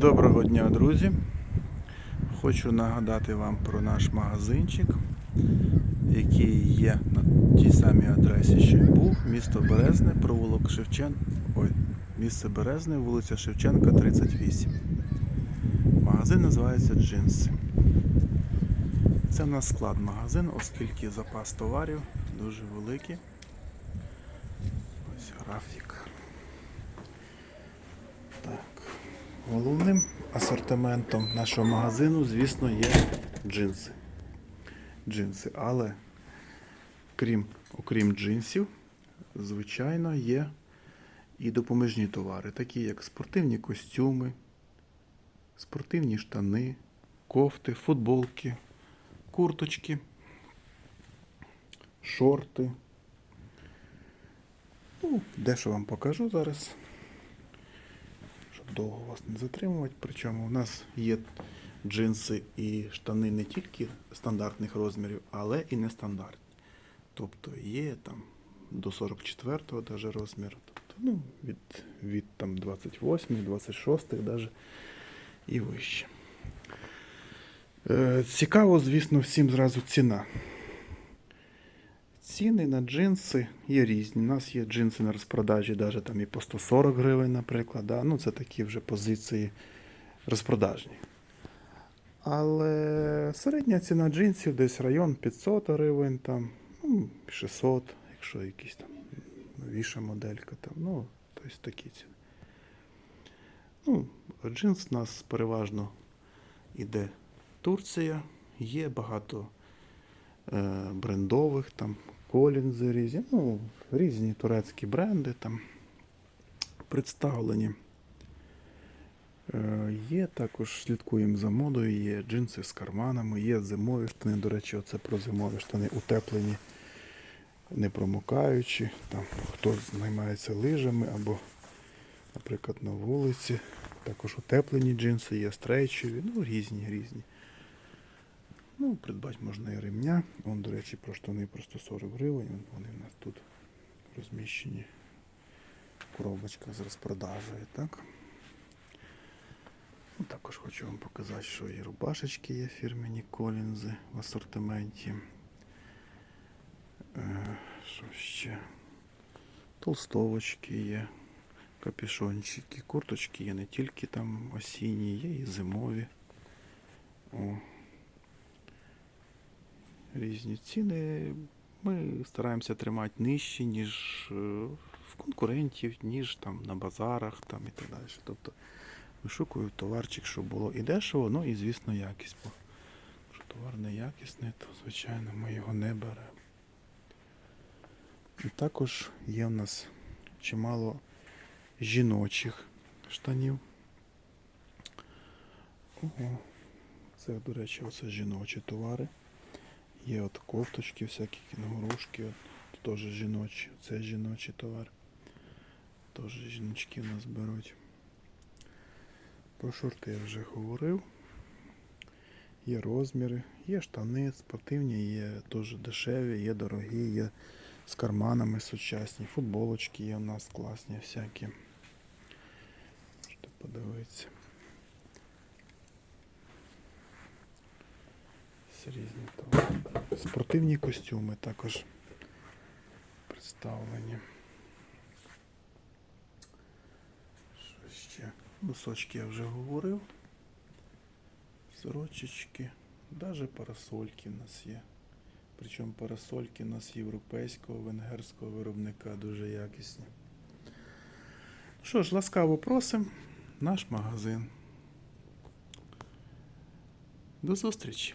Доброго дня, друзі! Хочу нагадати вам про наш магазинчик, який є на тій самій адресі, що й був. Місто Березне, провулок Шевчен. Ой, місце Березне, вулиця Шевченка, 38. Магазин називається Джинси. Це в нас склад магазин, оскільки запас товарів дуже великий. Ось графік. Так. Головним асортиментом нашого магазину, звісно, є джинси. Джинси. Але крім, окрім джинсів, звичайно, є і допоміжні товари, такі як спортивні костюми, спортивні штани, кофти, футболки, курточки, шорти. Ну, дещо вам покажу зараз довго вас не затримувати. Причому у нас є джинси і штани не тільки стандартних розмірів, але і нестандартні. Тобто є там до 44-го даже розміру. Тобто, ну, від, від там 28, 26 даже і вище. Е, цікаво, звісно, всім зразу ціна. Ціни на джинси є різні. У нас є джинси на розпродажі, навіть там і по 140 гривень, наприклад. Да? Ну, це такі вже позиції розпродажні. Але середня ціна джинсів десь район 500 гривень, там, ну, 600, якщо якісь там новіша моделька. Там, ну, тобто такі ціни. Ну, джинс у нас переважно іде Турція, є багато е, брендових, там колінзи різні, ну, різні турецькі бренди там представлені. Е, є також, слідкуємо за модою, є джинси з карманами, є зимові штани. До речі, оце про зимові штани утеплені, не промокаючі. Там, хто займається лижами або, наприклад, на вулиці. Також утеплені джинси, є стрейчеві, ну різні, різні. Ну, придбати можна і ремня. Вон, до речі, про штани просто 40 гривень. Вон Вони в нас тут розміщені. Коробочка з розпродажею, так? Ну, також хочу вам показати, що і рубашечки є фірмені колінзи в асортименті. Е, що ще? Толстовочки є, капюшончики, курточки є не тільки там осінні, є і зимові. О, різні ціни. Ми стараємося тримати нижчі, ніж е, в конкурентів, ніж там на базарах там і так далі. Тобто вишукую товарчик, щоб було і дешево, ну і звісно якість. Бо якщо товар не якісний, то звичайно ми його не беремо. І також є в нас чимало жіночих штанів. Ого. Це, до речі, оце жіночі товари. Є от кофточки, всякі кінгурушки, теж жіночі. Це жіночий товар. Теж жіночки в нас беруть. Про шорти я вже говорив. Є розміри, є штани спортивні, є теж дешеві, є дорогі, є з карманами сучасні. Футболочки є у нас класні всякі. Можете подивитися. Різні. Спортивні костюми також представлені. Що ще? Носочки я вже говорив. Сорочечки. Даже парасольки в нас є. Причому парасольки у нас європейського, венгерського виробника дуже якісні. Що ж, ласкаво просимо наш магазин. До зустрічі!